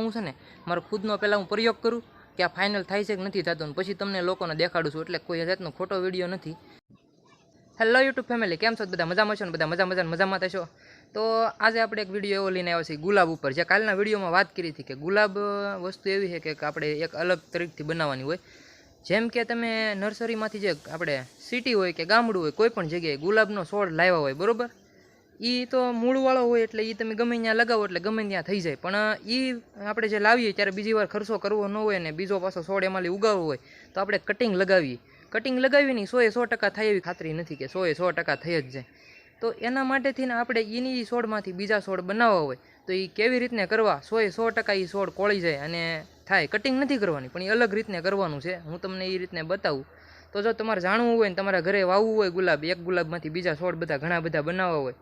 હું છે ને, મારો ખુદનો પહેલાં હું પ્રયોગ કરું કે આ ફાઇનલ થાય છે કે નથી થતું પછી તમને લોકોને દેખાડું છું એટલે કોઈ જાતનો ખોટો વીડિયો નથી. હેલો યુટ્યુબ ફેમિલી કેમ છો? બધા મજામાં છો ને? બધા મજા મજા મજામાં થશો તો આજે આપણે એક વીડિયો એવો લઈને આવ્યો છે ગુલાબ ઉપર. જે કાલના વિડીયોમાં વાત કરી હતી કે ગુલાબ વસ્તુ એવી છે કે આપણે એક અલગ તરીકથી બનાવવાની હોય. જેમ કે તમે નર્સરીમાંથી જે આપણે સિટી હોય કે ગામડું હોય, કોઈ પણ જગ્યાએ ગુલાબનો છોડ લાવ્યા હોય, બરોબર? એ તો મૂળવાળો હોય એટલે એ તમે ગમે ત્યાં લગાવો એટલે ગમે ત્યાં થઈ જાય. પણ એ આપણે જે લાવીએ ત્યારે બીજી વાર ખર્ચો કરવો ન હોય ને બીજો પાછો છોડ એમાંથી ઉગાવવો હોય, તો આપણે કટિંગ લગાવીએ. કટિંગ લગાવીને સો એ સો ટકા થાય એવી ખાતરી નથી કે સો એ સો ટકા થઈ જ જાય. તો એના માટેથી ને આપણે એની છોડમાંથી બીજા છોડ બનાવવા હોય, તો એ કેવી રીતને કરવા? સો એ સો ટકા એ છોડ કોળી જાય અને થાય. કટિંગ નથી કરવાની, પણ એ અલગ રીતને કરવાનું છે. હું તમને એ રીતને બતાવું. તો જો તમારે જાણવું હોય ને તમારા ઘરે વાવવું હોય ગુલાબ, એક ગુલાબમાંથી બીજા છોડ બધા ઘણા બધા બનાવવા હોય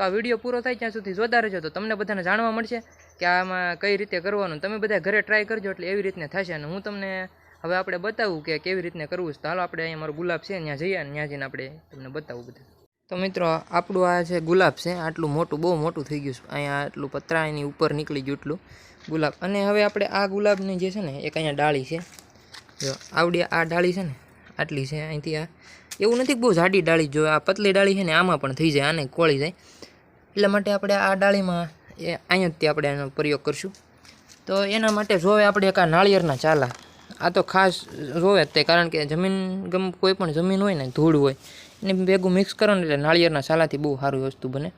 તો આ વીડિયો પૂરો થાય ત્યાં સુધી જોતા રહેજો. તો તમને બધાને જાણવા મળશે કે આમાં કઈ રીતે કરવાનું. તમે બધા ઘરે ટ્રાય કરજો એટલે એવી રીતને થશે. અને હું તમને હવે આપણે બતાવું કે કેવી રીતને કરવું છે. તો હાલો આપણે અહીંયા મારું ગુલાબ છે. ત્યાં જઈએ અને ત્યાં જઈને આપણે તમને બતાવું બધું. તો મિત્રો, આપણું આ છે ગુલાબ છે, આટલું મોટું, બહુ મોટું થઈ ગયું છે. અહીંયા આટલું પતરા એની ઉપર નીકળી ગયું એટલું ગુલાબ. અને હવે આપણે આ ગુલાબની જે છે ને, એક અહીંયા ડાળી છે. જો, આવડી આ ડાળી છે ને, આટલી છે. અહીંથી આ, એવું નથી બહુ જાડી ડાળી જો આ પતલી ડાળી છે ને, આમાં પણ થઈ જાય. આને કોળી જાય. એટલા માટે આપણે આ ડાળીમાં એ અહીંયાથી આપણે એનો પ્રયોગ કરશું. તો એના માટે જોવે આપણે એક આ નાળિયેરના ચાલા. આ તો ખાસ જોવે તે, કારણ કે જમીન ગમ કોઈ પણ જમીન હોય ને, ધૂળ હોય, એને ભેગું મિક્સ કરો ને એટલે નાળિયેરના ચાલાથી બહુ સારી વસ્તુ બને.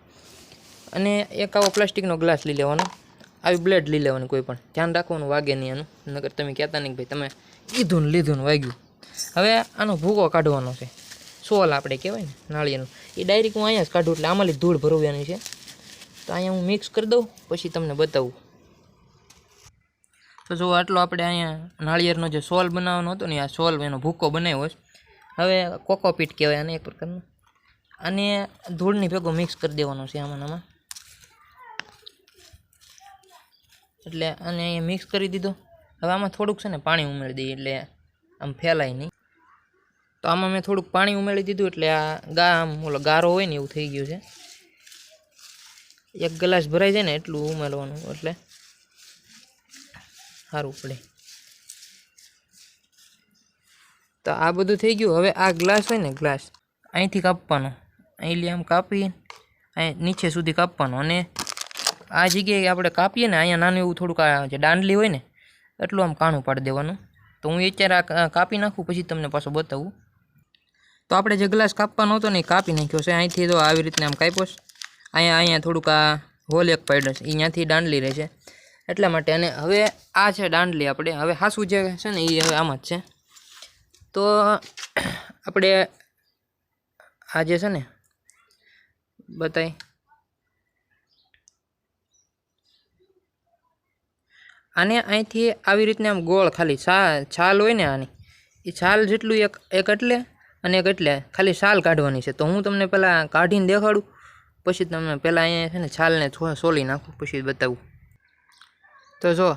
અને એક આવો પ્લાસ્ટિકનો ગ્લાસ લઈ લેવાનો. આવી બ્લેડ લઈ લેવાની કોઈ પણ. ધ્યાન રાખવાનું વાગે નહીં એનું નગર તમે કહેતા નહીં ભાઈ તમે લીધું ને લીધું ને વાગ્યું. હવે આનો ભૂકો કાઢવાનો છે. સોલ આપણે કહેવાય ને, નાળિયેરનું. એ ડાયરેક્ટ હું અહીંયા જ કાઢું એટલે આમાંથી ધૂળ ભરવાની છે. તો અહીંયા હું મિક્સ કરી દઉં, પછી તમને બતાવું. તો જો આટલો આપણે અહીંયા નાળિયેરનો જે સોલ બનાવવાનો હતો ને, આ સોલ એનો ભૂકો બનાવ્યો છે. હવે કોકોપીટ કહેવાય આને એક પ્રકારનો. અને ધૂળની ભેગો મિક્સ કરી દેવાનો છે આમાં આમાં. એટલે અને અહીંયા મિક્સ કરી દીધો. હવે આમાં થોડુંક છે ને પાણી ઉમેરી દઈએ, એટલે આમ ફેલાય નહીં. તો આમાં મેં થોડુંક પાણી ઉમેરી દીધું એટલે આ ગા આમ ઓલો ગારો હોય ને એવું થઈ ગયું છે. એક ગ્લાસ ભરાઈ જાય ને એટલું ઉમેરવાનું એટલે સારું પડે. તો આ બધું થઈ ગયું. હવે આ ગ્લાસ હોય ને ગ્લાસ, અહીંથી કાપવાનો. અહીં આમ કાપી અહીં નીચે સુધી કાપવાનો. અને આ જગ્યાએ આપણે કાપીએ ને અહીંયા નાનું એવું થોડુંક જે દાંડલી હોય ને, એટલું આમ કાણું પાડી દેવાનું. તો હું અત્યારે આ કાપી નાખું, પછી તમને પાછો બતાવું. તો આપણે જે ગ્લાસ કાપવાનો હતો ને કાપી નાખ્યો છે. અહીંથી તો આવી રીતના આમ કાપ્યો છે. અહીંયા અહીંયા થોડુંક આ હોલ એક પાડ્યો છે. અહીંયાથી દાંડલી રહે છે. એટલા માટે અને હવે આ છે દાંડલી આપણે. હવે હાસું જે છે ને એ હવે આમાં જ છે. તો આપણે આ જે છે ને, બતાય. આને અહીંથી આવી રીતને આમ ગોળ ખાલી છાલ હોય ને આની એ છાલ જેટલું એક એક એટલે અને એક એટલે ખાલી છાલ કાઢવાની છે. તો હું તમને પહેલાં કાઢીને દેખાડું, પછી તમને પહેલાં અહીંયા છે ને છાલને સોલી નાખું, પછી બતાવું. તો જો,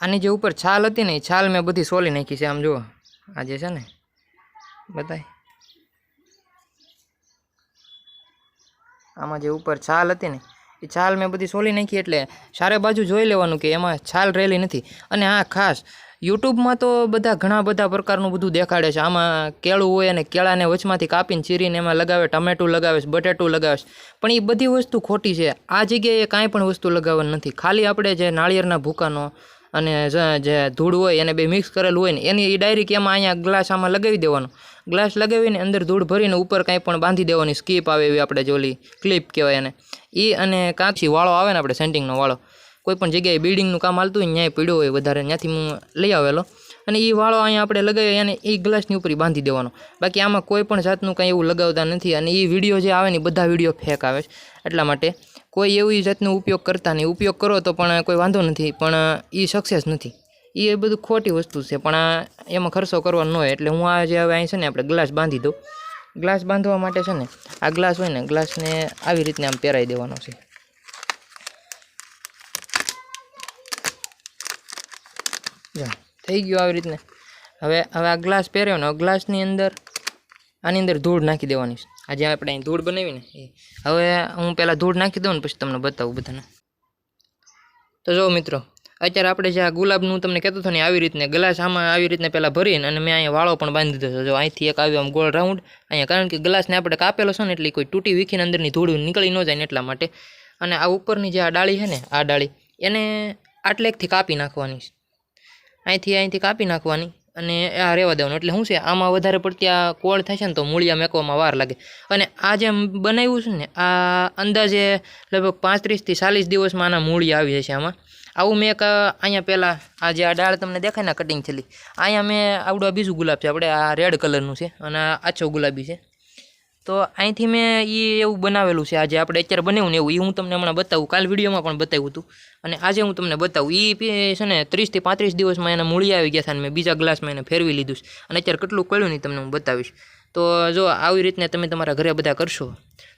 આની જે ઉપર છાલ હતી ને, એ છાલ મેં બધી સોલી નાખી છે. આમ જુઓ, આ જે છે ને, બતાય. આમાં જે ઉપર છાલ હતી ને, એ છાલ મેં બધી સોલી નાખી, એટલે ચારે બાજુ જોઈ લેવાનું કે એમાં છાલ રહેલી નથી. અને હા ખાસ યુટ્યુબમાં તો બધા ઘણા બધા પ્રકારનું બધું દેખાડે છે. આમાં કેળું હોય અને કેળાને વચમાંથી કાપીને ચીરીને એમાં લગાવે, ટમેટું લગાવે બટેટું લગાવે પણ એ બધી વસ્તુ ખોટી છે. આ જગ્યાએ કાંઈ પણ વસ્તુ લગાવવાની નથી. ખાલી આપણે જે નાળિયેરના ભૂકાનો અને જ- જે ધૂળ હોય એને બે મિક્સ કરેલું હોય ને, એની એ ડાયરેક્ટ એમાં અહીંયા ગ્લાસ આમાં લગાવી દેવાનો. ગ્લાસ લગાવીને અંદર ધૂળ ભરીને ઉપર કાંઈ પણ બાંધી દેવાની. સ્કીપ આવે એવી આપણે જોલી ક્લિપ કહેવાય એને. એ અને કાંચી વાળો આવે ને આપણે સેન્ટિંગનો વાળો. કોઈ પણ જગ્યાએ બિલ્ડિંગનું કામ હાલતું હોય ત્યાં પીડ્યો હોય વધારે, ત્યાંથી હું લઈ આવેલો. અને એ વાળો અહીંયા આપણે લગાવી અને એ ગ્લાસની ઉપર બાંધી દેવાનો. બાકી આમાં કોઈ પણ જાતનું કાંઈ એવું લગાવતા નથી અને એ વીડિયો જે આવે ને બધા વીડિયો ફેક આવે છે. એટલા માટે કોઈ એવી જાતનો ઉપયોગ કરતા નહીં. ઉપયોગ કરો તો પણ કોઈ વાંધો નથી, પણ એ સક્સેસ નથી. એ બધું ખોટી વસ્તુ છે, પણ આ એમાં ખર્ચો કરવાનો ન હોય. એટલે હું આ જે હવે અહીં છે ને આપણે ગ્લાસ બાંધી દઉં. ગ્લાસ બાંધવા માટે છે ને, આ ગ્લાસ હોય ને ગ્લાસને આવી રીતને આમ પહેરાવી દેવાનો છે. થઈ ગયું આવી રીતને. હવે હવે આ ગ્લાસ પહેર્યો ને ગ્લાસની અંદર, આની અંદર ધૂળ નાખી દેવાની છે. આજે આપણે અહીં ધૂળ બનાવી ને હવે હું પહેલાં ધૂળ નાખી દઉં ને, પછી તમને બતાવું બધાને. તો જો મિત્રો, અત્યારે આપણે જે આ ગુલાબનું તમને કહેતો હતો ને, આવી રીતને ગ્લાસ આમાં આવી રીતને પહેલાં ભરીને અને મેં અહીંયા વાળો પણ બાંધી દીધો છે. જો અહીંથી એક આવ્યો આમ ગોળ રાઉન્ડ અહીંયા કારણ કે ગ્લાસને આપણે કાપેલો છે ને, એટલે કોઈ તૂટી વીખીને અંદરની ધૂળ નીકળી ન જાય ને એટલા માટે. અને આ ઉપરની જે આ ડાળી છે ને, આ ડાળી, એને આટલેકથી કાપી નાખવાની છે. અહીંથી અહીંથી કાપી નાખવાની અને આ રહેવા દેવાનું. એટલે શું છે, આમાં વધારે પડતી આ કોળ થશે ને તો મૂળિયા મેકવામાં વાર લાગે. અને આ જે બનાવ્યું છે ને, આ અંદાજે લગભગ પાંત્રીસથી ચાલીસ દિવસમાં આના મૂળિયા આવી જશે આમાં. આવું મેં એક, અહીંયા પહેલાં આ જે આ ડાળ તમને દેખાય ને કટિંગ છેલ્લી અહીંયા મેં આવડું બીજું ગુલાબ છે, આપણે આ રેડ કલરનું છે અને આછો ગુલાબી છે. તો અહીંથી મેં એ એવું બનાવેલું છે. આજે આપણે અત્યારે બનાવ્યું ને એવું એ હું તમને હમણાં બતાવું. કાલ વિડીયોમાં પણ બતાવ્યું હતું. અને આજે હું તમને બતાવું. એ છે ને ત્રીસથી પાંત્રીસ દિવસમાં એના મૂળી આવી ગયા હતા અને મેં બીજા ગ્લાસમાં એને ફેરવી લીધું છે. અને અત્યારે કેટલું કળ્યું નહીં તમને હું બતાવીશ. તો જો આવી રીતને તમે તમારા ઘરે બધા કરશો,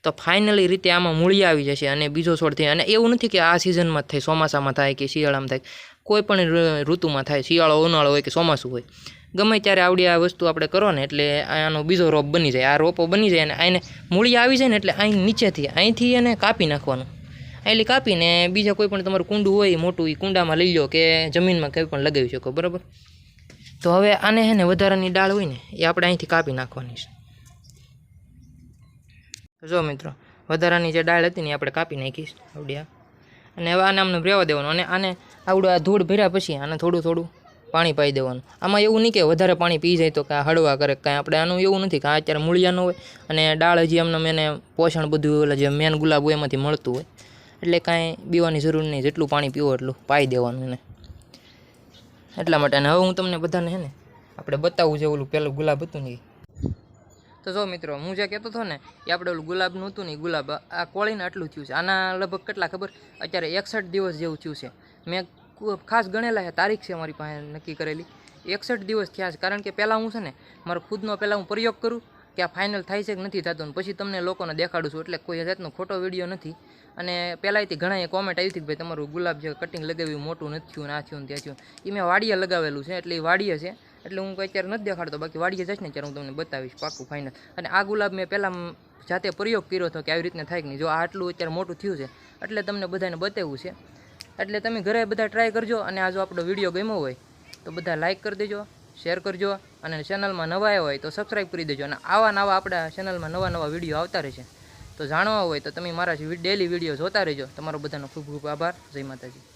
તો ફાઇનલી રીતે આમાં મૂળી આવી જશે અને બીજો છોડ થાય. અને એવું નથી કે આ સિઝનમાં થાય, ચોમાસામાં થાય કે શિયાળામાં થાય. કોઈ પણ ઋતુમાં થાય, શિયાળો, ઉનાળો હોય કે ચોમાસું હોય, ગમે ત્યારે આવડી આ વસ્તુ આપણે કરો ને, એટલે આનો બીજો રોપ બની જાય. આ રોપો બની જાય અને આને મૂળી આવી જાય ને, એટલે અહીં નીચેથી, અહીંથી એને કાપી નાખવાનું. એટલે કાપીને બીજા કોઈ પણ તમારું કુંડું હોય, મોટું એ કુંડામાં લઈ લો કે જમીનમાં કંઈ પણ લગાવી શકો, બરાબર? તો હવે આને છે ને વધારાની ડાળ હોય ને, એ આપણે અહીંથી કાપી નાખવાની છે. જો મિત્રો, વધારાની જે ડાળ હતી ને, એ આપણે કાપી નાખીશ આવડી અને હવે આને આમને રહેવા દેવાનું, અને આને આવડું આ ધૂળ ભર્યા પછી આને થોડું થોડું પાણી પાઈ દેવાનું. આમાં એવું નહીં કે વધારે પાણી પી જાય તો કાંઈ હળવા કરે, કાંઈ આપણે આનું એવું નથી કે અત્યારે મૂળિયાનું હોય અને ડાળ હજી એમને મેને પોષણ બધું ઓલા જે મેન ગુલાબ હોય એમાંથી મળતું હોય. એટલે કાંઈ પીવાની જરૂર નહીં, જેટલું પાણી પીવો એટલું પાઈ દેવાનું એને. એટલા માટે અને હવે હું તમને બધાને હે ને આપણે બતાવવું છે ઓલું પહેલું ગુલાબ હતું ને તો જો મિત્રો, હું જે કહેતો હતો ને, એ આપણે ઓલું ગુલાબનું હતું ને ગુલાબ આ કોળીને આટલું થયું છે. આના લગભગ કેટલા ખબર? અત્યારે એકસઠ દિવસ જેવું થયું છે. મેં ખાસ ગણેલા છે તારીખ છે મારી પાસે નક્કી કરેલી. એકસઠ દિવસ થયા છે. કારણ કે પહેલાં હું છે ને, મારો ખુદનો પહેલાં હું પ્રયોગ કરું કે આ ફાઇનલ થાય છે કે નથી થતું પછી તમને લોકોને દેખાડું છું. એટલે કોઈ જાતનો ખોટો વીડિયો નથી. અને પહેલાંથી ઘણા કોમેન્ટ આવી હતી કે ભાઈ તમારું ગુલાબ જે કટિંગ લગાવ્યું મોટું નથી થયું ને આ થયું ને ત્યાં થયું. એ મેં વાડીએ લગાવેલું છે. એટલે એ વાડીએ છે. એટલે હું કોઈ અત્યારે નથી દેખાડતો. બાકી વાડીએ જઈશ ને ત્યારે હું તમને બતાવીશ પાકું ફાઇનલ અને આ ગુલાબ મેં પહેલાં જાતે પ્રયોગ કર્યો હતો કે આવી રીતના થાય કે નહીં. જો આટલું અત્યારે મોટું થયું છે, એટલે તમને બધાને બતાવ્યું છે. એટલે તમે ઘરે બધા ટ્રાય કરજો અને આ જો આપણો વીડિયો ગમ્યો હોય, તો બધા લાઇક કરી દેજો શેર કરજો અને ચેનલમાં નવા આવ્યા હોય તો સબસ્ક્રાઈબ કરી દેજો. અને આવા નવા આપણા ચેનલમાં નવા નવા વીડિયો આવતા રહેશે. તો જાણવા હોય તો તમે મારા ડેલી વીડિયો જોતા રહેજો. તમારો બધાનો ખૂબ ખૂબ આભાર. જય માતાજી.